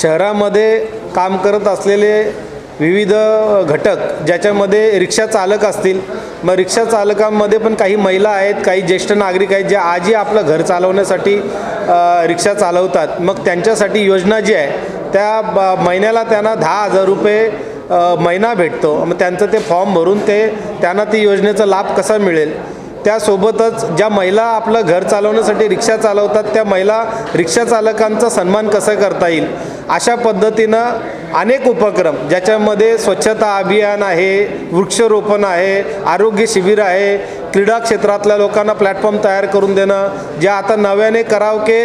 शहरामध्ये काम करत असलेले विविध घटक ज्याच्यामध्ये रिक्षा चालक असतील. मग रिक्षा चालकांमध्ये पण काही महिला आहेत काही ज्येष्ठ नागरिक आहेत जे आजही आपलं घर चालवण्यासाठी रिक्षा चालवतात. मग त्यांच्यासाठी योजना जी आहे त्या ब महिन्याला त्यांना दहा हजार रुपये महिना भेटतो. मग त्यांचं ते फॉर्म भरून ते त्यांना ती योजनेचा लाभ कसा मिळेल? त्यासोबतच ज्या महिला आपलं घर चालवण्यासाठी रिक्षा चालवतात त्या महिला रिक्षा चालकांचा सन्मान कसं करता येईल? अशा पद्धतीनं अनेक उपक्रम ज्याच्यामध्ये स्वच्छता अभियान आहे वृक्षरोपण आहे आरोग्य शिबिर आहे क्रीडा क्षेत्रातल्या लोकांना प्लॅटफॉर्म तयार करून देणं जे आता नव्याने करावके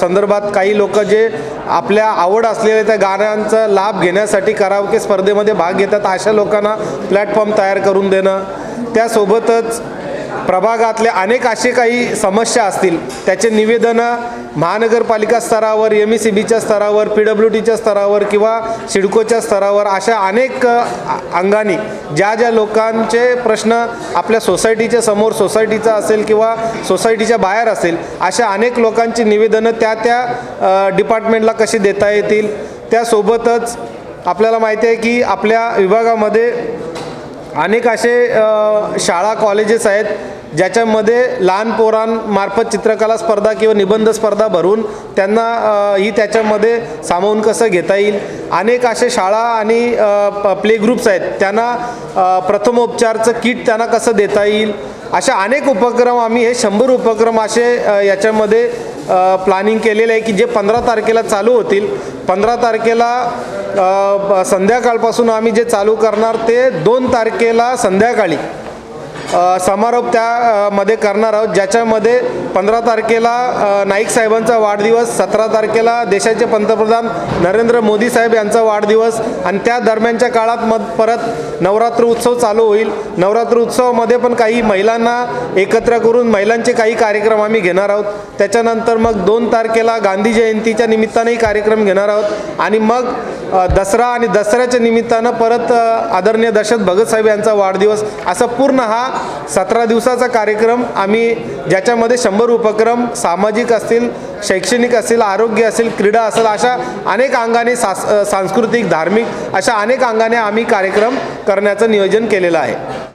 संदर्भात काही लोक जे आपल्या आवड असलेल्या त्या गाण्यांचा लाभ घेण्यासाठी करावके स्पर्धेमध्ये भाग घेतात अशा लोकांना प्लॅटफॉर्म तयार करून देणं. त्यासोबतच प्रभागातले अनेक असे काही समस्या असतील त्याचे निवेदनं महानगरपालिका स्तरावर एम ई सी बीच्या स्तरावर पी डब्ल्यू टीच्या स्तरावर किंवा सिडकोच्या स्तरावर अशा अनेक अंगाने ज्या ज्या लोकांचे प्रश्न आपल्या सोसायटीच्या समोर सोसायटीचा असेल किंवा सोसायटीच्या बाहेर असेल अशा अनेक लोकांची निवेदनं त्या त्या डिपार्टमेंटला कशी देता येतील? त्यासोबतच आपल्याला माहिती आहे की आपल्या विभागामध्ये अनेक असे शाळा कॉलेजेस आहेत ज्याच्यामध्ये लहान पोरांमार्फत चित्रकला स्पर्धा किंवा निबंध स्पर्धा भरून त्यांना ही त्याच्यामध्ये सामावून कसं घेता येईल. अनेक असे शाळा आणि प्ले ग्रुप्स आहेत. त्यांना प्रथमोपचारचं किट त्यांना कसं देता येईल? अशा अनेक उपक्रम आम्ही हे शंभर उपक्रम असे याच्यामध्ये प्लॅनिंग केलेलं आहे की जे पंधरा तारखेला चालू होतील पंधरा तारखेला संध्याकाळपासून आम्ही जे चालू करणार ते दोन तारखेला संध्याकाळी. समारोप त्या मध्ये करणार आहोत ज्याच्यामध्ये पंधरा तारखेला नाईक साहेबांचा वाढदिवस सतरा तारखेला देशाचे पंतप्रधान नरेंद्र मोदी साहेब यांचा वाढदिवस आणि त्या दरम्यानच्या काळात मग परत नवरात्र उत्सव चालू होईल. नवरात्र उत्सवामध्ये पण काही महिलांना एकत्र करून महिलांचे काही कार्यक्रम आम्ही घेणार आहोत. त्याच्यानंतर मग दोन तारखेला गांधी जयंतीच्या निमित्तानेही कार्यक्रम घेणार आहोत. आणि मग दसरा आणि दसऱ्याच्या निमित्तानं परत आदरणीय दशरथ भगतसाहेब यांचा वाढदिवस असा पूर्ण हा सतरा दिवसाचा कार्यक्रम आम्ही ज्याच्यामध्ये शंभर उपक्रम सामाजिक असतील शैक्षणिक असतील आरोग्य असेल क्रीडा असेल अशा अनेक अंगाने सास सांस्कृतिक धार्मिक अशा अनेक अंगाने आम्ही कार्यक्रम करण्याचं नियोजन केलेलं आहे.